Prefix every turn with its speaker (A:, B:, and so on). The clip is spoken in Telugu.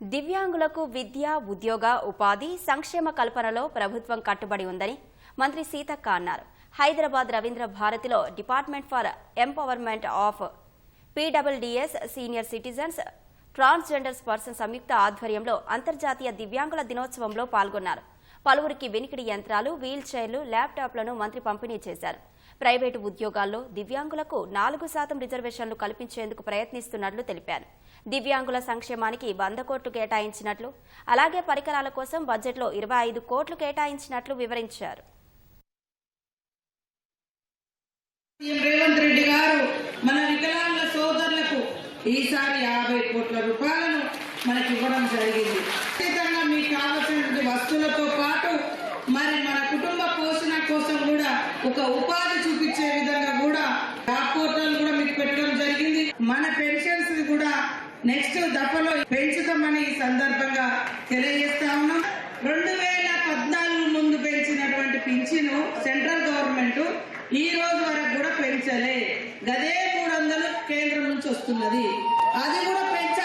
A: దివ్యాంగులకు విద్య ఉద్యోగ ఉపాధి సంక్షేమ కల్పనలో ప్రభుత్వం కట్టుబడి ఉందని మంత్రి సీతక్క అన్నారు. హైదరాబాద్ రవీంద్ర భారతిలో department for empowerment of PWDs senior citizens transgenders person సంయుక్త ఆధ్వర్యంలో అంతర్జాతీయ దివ్యాంగుల దినోత్సవంలో పాల్గొన్నారు. పలువురికి వినికిడి యంత్రాలు వీల్ చైర్లు ల్యాప్టాప్లను మంత్రి పంపిణీ చేశారు. ప్రైవేటు ఉద్యోగాల్లో దివ్యాంగులకు నాలుగు శాతం రిజర్వేషన్లు కల్పించేందుకు ప్రయత్నిస్తున్నట్లు తెలిపారు. దివ్యాంగుల సంక్షేమానికి వంద కోట్లు కేటాయించినట్లు అలాగే పరికరాల కోసం బడ్జెట్లో ఇరవై ఐదు కోట్లు కేటాయించినట్లు వివరించారు.
B: రేవంత్ రెడ్డి గారు మన సోదరులకు ఈసారి యాభై కోట్ల రూపాయలను మనకి ఇవ్వడం జరిగింది. ఖచ్చితంగా మీకు కావలసినటువంటి పోషణ కోసం కూడా ఒక ఉపాధి చూపించే విధంగా కూడా జాబ్ పోర్టల్ కూడా మీకు పెట్టడం జరిగింది. మన పెన్షన్స్ కూడా నెక్స్ట్ దఫలో పెంచుతామని ఈ సందర్భంగా తెలియజేస్తా ఉన్నాం. రెండు వేల పద్నాలుగు ముందు పెంచినటువంటి పింఛను సెంట్రల్ గవర్నమెంట్ ఈ రోజు వరకు కూడా పెంచలే. గదే మూడు వందలు కేంద్రం నుంచి వస్తున్నది. అది కూడా పెంచాలి